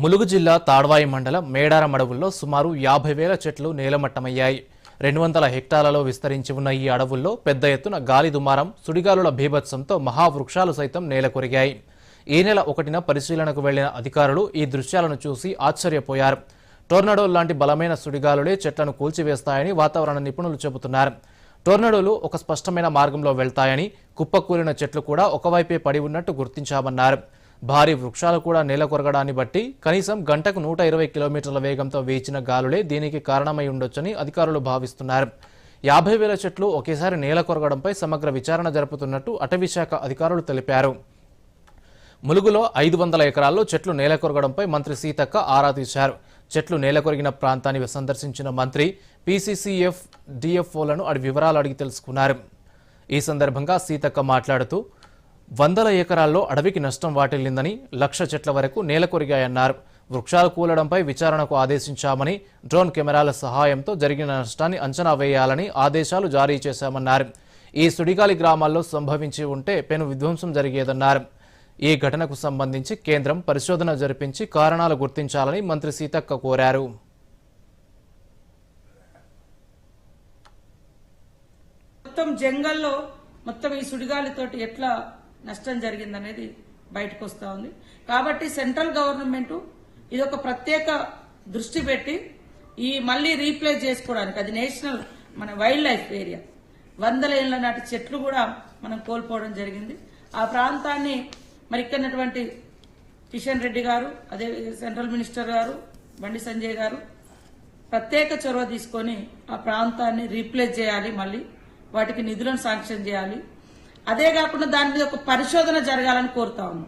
ములుగు జిల్లా తాడ్వాయి మండలం మేడారం అడవుల్లో సుమారు యాభై వేల చెట్లు నేలమట్టమయ్యాయి. రెండు వందల హెక్టార్లలో విస్తరించి ఉన్న ఈ అడవుల్లో పెద్ద ఎత్తున గాలి దుమారం సుడిగాలుల భీభత్సంతో మహావృక్షాలు సైతం నేలకొరిగాయి ఈ నెల ఒకటిన పరిశీలనకు వెళ్ళిన అధికారులు ఈ దృశ్యాలను చూసి ఆశ్చర్యపోయారు. టోర్నడో లాంటి బలమైన సుడిగాలులే చెట్లను కూల్చివేస్తాయని వాతావరణ నిపుణులు చెబుతున్నారు. టోర్నడోలు ఒక స్పష్టమైన మార్గంలో వెళ్తాయని కుప్పకూలిన చెట్లు కూడా ఒకవైపే పడి ఉన్నట్టు గుర్తించామన్నారు. భారీ వృక్షాలు కూడా నేల కొరగడాన్ని బట్టి కనీసం గంటకు నూట ఇరవై కిలోమీటర్ల వేగంతో వీచిన గాలులే దీనికి కారణమై ఉండొచ్చని అధికారులు భావిస్తున్నారు. యాభై వేల చెట్లు ఒకేసారి నేల కొరగడంపై సమగ్ర విచారణ జరుపుతున్నట్టు అటవీశాఖ అధికారులు తెలిపారు. ములుగులో ఐదు వందల ఎకరాల్లో చెట్లు నేల కొరగడంపై మంత్రి సీతక్క ఆరా తీశారు. చెట్లు నేల కొరిగిన ప్రాంతాన్ని సందర్శించిన మంత్రి పీసీసీఎఫ్ డిఎఫ్ఓలను అడి వివరాలు అడిగి తెలుసుకున్నారు. ఈ సందర్భంగా సీతక్క మాట్లాడుతూ వందల ఎకరాల్లో అడవికి నష్టం వాటిల్లిందని లక్ష చెట్ల వరకు నేల కొరిగాయన్నారు. వృక్షాలు కూలడంపై విచారణకు ఆదేశించామని డ్రోన్ కెమెరాల సహాయంతో జరిగిన నష్టాన్ని అంచనా వేయాలని ఆదేశాలు జారీ చేశామన్నారు. ఈ సుడిగాలి గ్రామాల్లో సంభవించి ఉంటే పెను విధ్వంసం జరిగేదన్నారు. ఈ ఘటనకు సంబంధించి కేంద్రం పరిశోధన జరిపించి కారణాలు గుర్తించాలని మంత్రి సీతక్క కోరారు. మొత్తం జంగల్లో మొత్తం ఈ సుడిగాలితోటి ఎట్లా నష్టం జరిగిందనేది బయటకు వస్తూ ఉంది. కాబట్టి సెంట్రల్ గవర్నమెంట్ ఇది ఒక ప్రత్యేక దృష్టి పెట్టి ఈ మళ్ళీ రీప్లేస్ చేసుకోవడానికి అది నేషనల్ మన వైల్డ్ లైఫ్ ఏరియా. వందల ఏళ్ళ నాటి చెట్లు కూడా మనం కోల్పోవడం జరిగింది. ఆ ప్రాంతాన్ని మరి ఇక్కడటువంటి కిషన్ రెడ్డి గారు అదే సెంట్రల్ మినిస్టర్ గారు బండి సంజయ్ గారు ప్రత్యేక చొరవ తీసుకొని ఆ ప్రాంతాన్ని రీప్లేస్ చేయాలి మళ్ళీ వాటికి నిధులను శాంక్షన్ చేయాలి. అదే కాకుండా దాని మీద ఒక పరిశోధన జరగాలని కోరుతా ఉన్నాం.